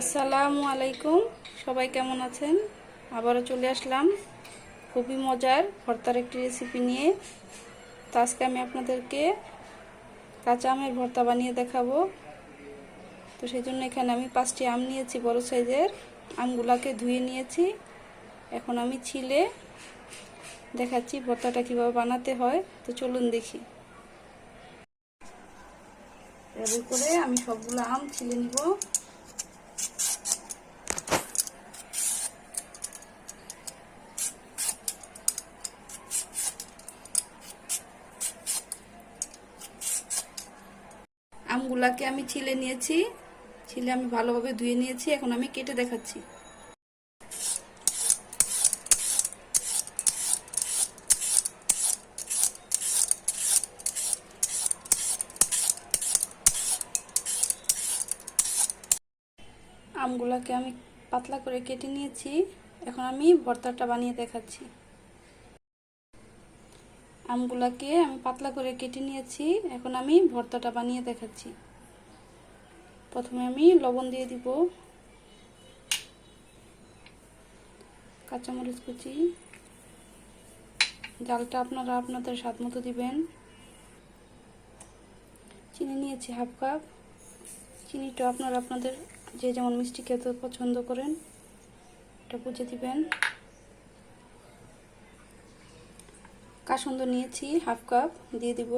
আসসালামু আলাইকুম। সবাই কেমন আছেন? আবারও চলে আসলাম। খুবই মজার, ভর্তার একটি রেসিপি নিয়ে। তো আজকে আমি আপনাদেরকে কাঁচা আমের ভর্তা বানিয়ে দেখাবো। তো সেই জন্য এখানে আমি পাঁচটি আম নিয়েছি, বড় সাইজের। আমগুলাকে ধুয়ে নিয়েছি। এখন আমি ছিলে দেখাচ্ছি ভর্তাটা কীভাবে বানাতে হয়। তো চলুন দেখি। এভাবে করে আমি সবগুলো আম ছিলে নিব। আমগুলাকে আমি ছিলে নিয়েছি। ছিলে আমি ভালোভাবে ধুয়ে নিয়েছি, এখন আমি কেটে দেখাচ্ছি। আমগুলাকে আমি পাতলা করে কেটে নিয়েছি। এখন আমি ভর্তাটা বানিয়ে দেখাচ্ছি। আমগুলাকে আমি পাতলা করে কেটে নিয়েছি। এখন আমি ভর্তাটা বানিয়ে দেখাচ্ছি। প্রথমে আমি লবণ দিয়ে দিব। কাঁচামরিচ কুচি। জালটা আপনারা আপনাদের স্বাদ মতো দিবেন। চিনি নিয়েছি হাফ কাপ। চিনিটা আপনারা আপনাদের যে যেমন মিষ্টি খেতে পছন্দ করেন, এটা বুঝে দিবেন। কাসন্দ নিয়েছি, হাফ কাপ, দিয়ে দিব।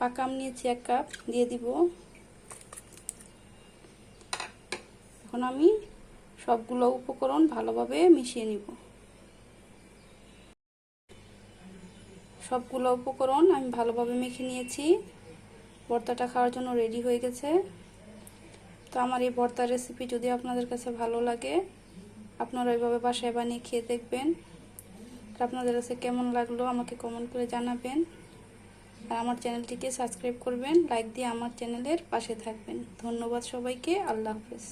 পাকাম নিয়েছি এক কাপ, দিয়ে দিব। এখন আমি সবগুলো উপকরণ ভালোভাবে মিশিয়ে নিব। সবগুলো উপকরণ আমি ভালোভাবে মেখে নিয়েছি। ভর্তাটা খাওয়ার জন্য রেডি হয়ে গেছে। তো আমার এই ভর্তার রেসিপি যদি আপনাদের কাছে ভালো লাগে, আপনারা ওইভাবে বাসায় বানিয়ে খেয়ে দেখবেন। আপনাদের কাছে কেমন লাগল আমাকে কমেন্ট করে জানাবেন। আর আমার চ্যানেলটিকে সাবস্ক্রাইব করবেন লাইক দিয়ে আমার চ্যানেলের পাশে থাকবেন। ধন্যবাদ সবাইকে, আল্লাহ হাফেজ।